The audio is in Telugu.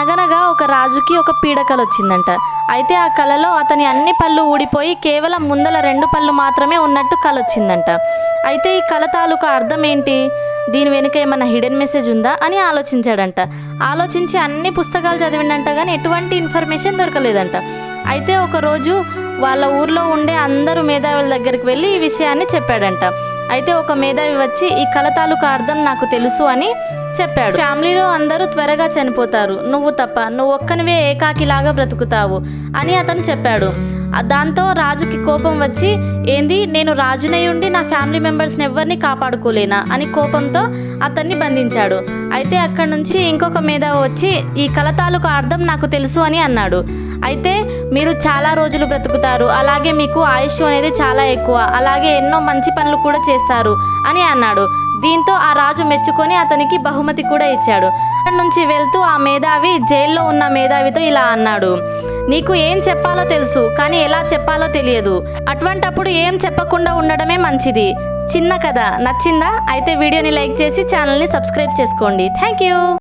అనగనగా ఒక రాజుకి ఒక పీడకల వచ్చిందంట అయితే ఆ కలలో అతని అన్ని పళ్ళు ఊడిపోయి కేవలం ముందల రెండు పళ్ళు మాత్రమే ఉన్నట్టు కళ వచ్చిందంట అయితే ఈ కల తాలూకా అర్థం ఏంటి దీని వెనుక ఏమన్నా హిడెన్ మెసేజ్ ఉందా అని ఆలోచించాడంట. ఆలోచించి అన్ని పుస్తకాలు చదివిండంట కానీ ఎటువంటి ఇన్ఫర్మేషన్ దొరకలేదంట. అయితే ఒకరోజు వాళ్ళ ఊర్లో ఉండే అందరూ మేధావుల దగ్గరికి వెళ్ళి ఈ విషయాన్ని చెప్పాడంట. అయితే ఒక మేధావి వచ్చి ఈ కళ తాలూకు అర్థం నాకు తెలుసు అని చెప్పాడు. ఫ్యామిలీలో అందరూ త్వరగా చనిపోతారు. నువ్వు తప్ప నువ్వు ఒక్కనివే ఏకాకిలాగా బ్రతుకుతావు అని అతను చెప్పాడు. దాంతో రాజుకి కోపం వచ్చి ఏంది నేను రాజునై ఉండి నా ఫ్యామిలీ మెంబర్స్ని ఎవరిని కాపాడుకోలేనా అని కోపంతో అతన్ని బంధించాడు. అయితే అక్కడి నుంచి ఇంకొక మేధావి వచ్చి ఈ కల అర్థం నాకు తెలుసు అని అన్నాడు. అయితే మీరు చాలా రోజులు బ్రతుకుతారు. అలాగే మీకు ఆయుష్ అనేది చాలా ఎక్కువ. అలాగే ఎన్నో మంచి పనులు కూడా చేస్తారు అని అన్నాడు. దీంతో ఆ రాజు మెచ్చుకొని అతనికి బహుమతి కూడా ఇచ్చాడు. అక్కడి నుంచి వెళ్తూ ఆ మేధావి జైల్లో ఉన్న మేధావితో ఇలా అన్నాడు. నీకు ఏం చెప్పాలో తెలుసు కానీ ఎలా చెప్పాలో తెలియదు. అటువంటప్పుడు ఏం చెప్పకుండా ఉండడమే మంచిది. చిన్న కథ. నచ్చిందా? అయితే వీడియోని లైక్ చేసి ఛానల్ని సబ్స్క్రైబ్ చేసుకోండి. Thank you.